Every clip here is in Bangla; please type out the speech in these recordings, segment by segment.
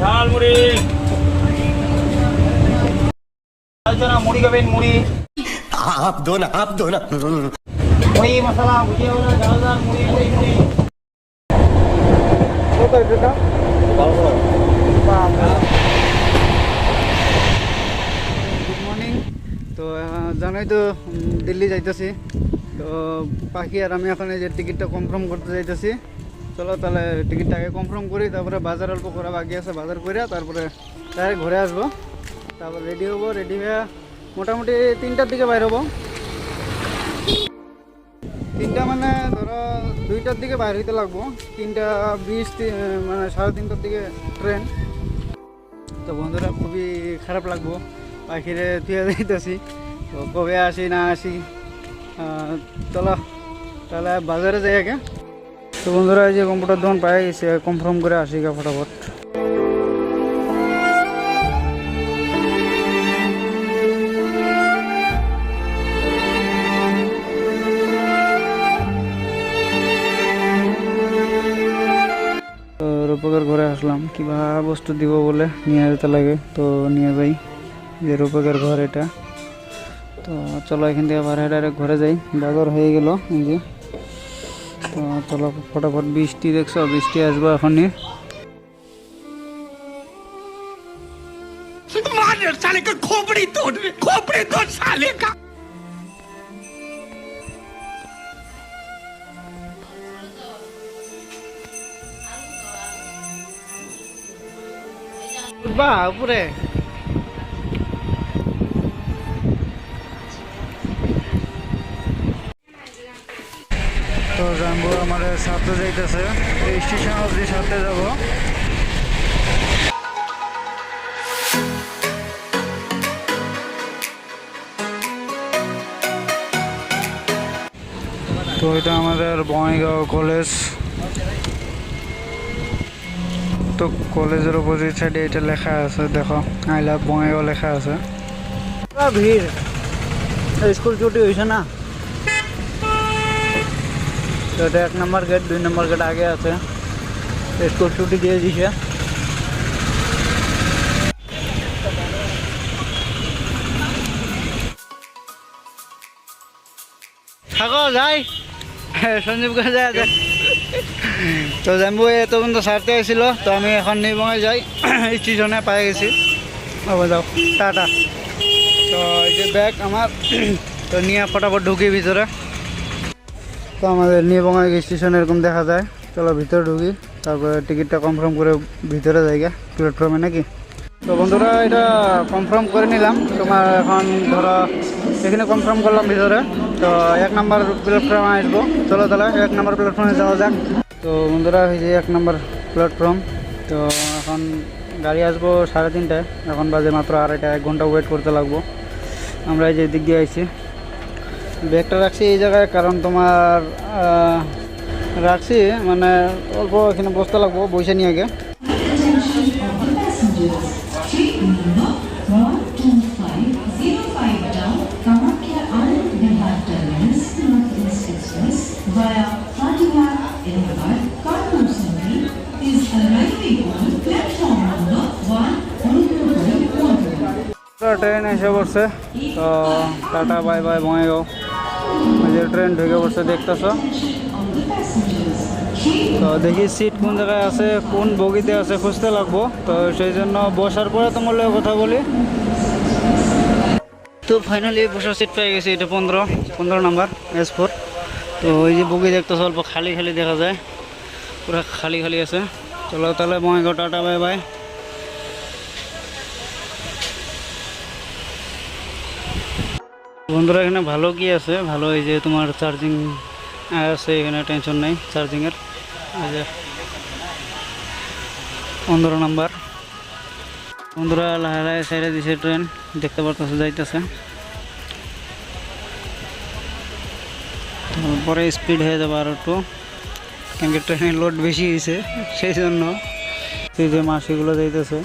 ঝালমুড়ি। মুড়ি মুড়ি। মুড়ি মুড়ি মুড়ি গুড মর্নিং তো জানোই তো দিল্লি যাইতেছি। তো পাখি আর আমি এখন এই যে টিকিটটা কনফার্ম করতে যাইতেছি। চলো, তাহলে টিকিটটা আগে কনফার্ম করি, তারপরে বাজার অল্প করা বাকি আছে, বাজার করে তারপরে ডাইরেক্ট ঘরে আসব। তারপর রেডি হব রেডি হয়ে মোটামুটি তিনটার দিকে বাইর হব। তিনটা মানে ধরো দুইটার দিকে বাইর হইতে লাগবো। তিনটা বিশ মানে সাড়ে তিনটার দিকে ট্রেন তো বন্ধুরা, খুবই খারাপ লাগবো। পাখিরে থুয়ে যাইতেছি তো কবে আসি, না আসি চলো, তাহলে বাজারে যাই আগে। তো বন্ধুরা, এই যে কম্পিউটার দোকান পাই গেছে কনফার্ম করে আসি গা ফটাফট। রূপকের ঘরে আসলাম। কিবা বস্তু দিব বলে নিয়ে যেতে লাগে, তো নিয়ে যাই। যে রূপকের ঘর এটা। তো চলো এখান থেকে বাইরে ডাইরেক্ট ঘরে যাই। বাজার হয়ে গেল, এই যে। তো চলো ফটাফট বৃষ্টি দেখছো বৃষ্টি আসবো এখনই উপরে সাথে যাইতেছে। স্টেশন অবধি সাথে যাব। তো এটা আমাদের বঙ্গাইগাঁও কলেজ। তো কলেজের অপোজিট সাইডে এটা লেখা আছে, দেখো। আই লাভ বঙ্গাইগাঁও লেখা আছে। ভিড়। স্কুল ছুটি হয়েছে না। তো এটা এক নম্বর গেট দুই নম্বর গেট আগে আছে। স্কুল ছুটি দিয়ে দিছে। থাকো, যাই। সঞ্জীব কাছে যায় তো জাম্বু এত পর্যন্ত সারতে আসছিল তো আমি এখন নিবঙে যাই। স্টেশনে পাই গেছি। হ'ব যাও। টাটা। তো এই যে ব্যাগ আমার, তো নিয়ে ফটাফট ঢুকি ভিতরে। তো আমাদের নিয়ে বঙ্গাই স্টেশন এরকম দেখা যায়। চলো ভিতরে ঢুকি, তারপরে টিকিটটা কনফার্ম করে ভিতরে যাই গা প্ল্যাটফর্মে নাকি? তো বন্ধুরা, এটা কনফার্ম করে নিলাম। তোমার এখন ধরো, এখানে কনফার্ম করলাম ভিতরে। তো এক নম্বর প্ল্যাটফর্মে আসব। চলো তাহলে এক নম্বর প্ল্যাটফর্মে যাওয়া যাক। তো বন্ধুরা, এই যে এক নম্বর প্ল্যাটফর্ম তো এখন গাড়ি আসব সাড়ে তিনটায়। এখন বাজে মাত্র আড়াইটা এক ঘণ্টা ওয়েট করতে লাগবো। আমরা এই যে দিক দিয়ে আইছি। ব্যাগটা রাখছি এই জায়গায় কারণ তোমার আহ, রাখছি মানে অল্প এখানে বসতে লাগবো বসে নিয়ে আগে One two five zero five down Kamakya Anand Vihar Terminus Northeast Express via Fatima Ehad Kanpur Sangli is arriving on platform number one Unupur train এসে পড়ছে তো টাটা বাই বাই বঙ্গাইগাঁও ওই যে ট্রেন ঢুকে পড়ছে, দেখতেছো? তো দেখি সিট কোন জায়গায় আছে, কোন বগিতে আছে, খুঁজতে লাগবো। তো সেই জন্য বসার পরে তোমার লগে কথা বলি। তো ফাইনালি বসার সিট পেয়ে গেছি, এটা পনেরো পনেরো নাম্বার এস ফোর তো ওই যে বগি দেখতেছো, অল্প খালি খালি দেখা যায়। পুরো খালি খালি আছে। চলো তাহলে বঙ্গাইগাঁও টাটা বাই বাই বন্ধুরা, এখানে ভালো কি আছে? ভালো এই যে তোমার চার্জিং আছে, এখানে টেনশন নেই চার্জিংয়ের এই যে পনেরো নাম্বার বন্ধুরা লাহে সাইডে দিছে ট্রেন দেখতে পারতেছে, যাইতেছে। পরে স্পিড হয়ে যাবে আর একটু। কেন কি ট্রেনের লোড বেশি হয়েছে, সেই জন্য। সেই যে মাসিগুলো যাইতেছে।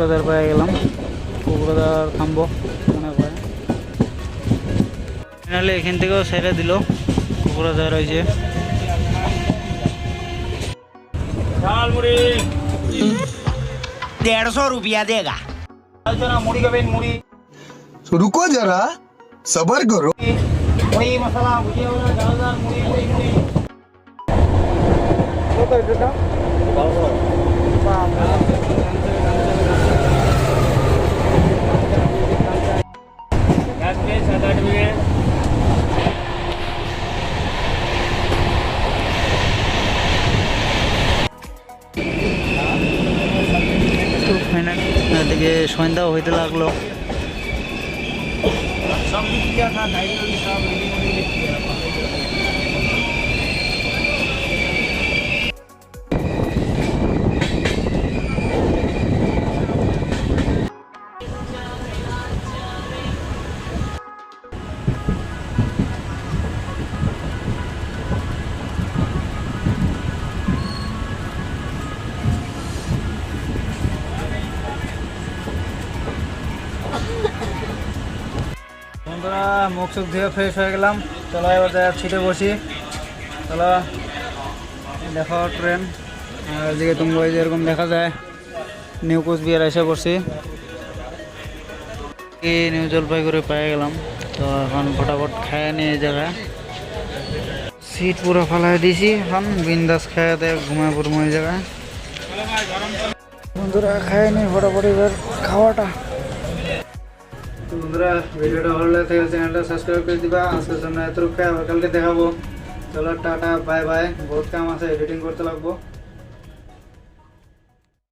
কুকুরাদার পায়ে গেলাম। কুকুরাদার থামবো। মনে করে ফাইনালি এখান থেকেও সেরে দিল। কুকুরাদার ওই যে। দেড়শো রুপিয়া দেগা। মুড়ি খাবেন রুকো যারা সবার করো। মশলা মুড়ি এদিকে সন্ধ্যাও হইতে লাগল। सब বন্ধুরা, মুখ চোখ ধুয়ে ফ্রেশ হয়ে গেলাম। চলো এবার ছিটে বসি। চলো, দেখো ট্রেন এদিকে তুমি ওই যেরকম দেখা যায় নিউ কোচবিহার এসে এই নিউ জলপাইগুড়ি পেয়ে গেলাম। তো এখন ফটাফট খায় নিয়ে জায়গায়। সিট পুরো ফালাই দিয়েছি এখন, বিন্দাস খায় দেয় ঘুমায় পড়ব এই জায়গায়। বন্ধুরা, খায় নি ফটাফট এবার খাওয়াটা। তো বন্ধুরা, ভিডিওটা ভালো লাগে থাকলে চ্যানেলটা সাবস্ক্রাইব করে দিবা। আজকের জন্য এত রূপে আবার কালকে দেখাবো। চলো, টাটা বাই বাই বহুত কাম আছে এডিটিং করতে লাগবো।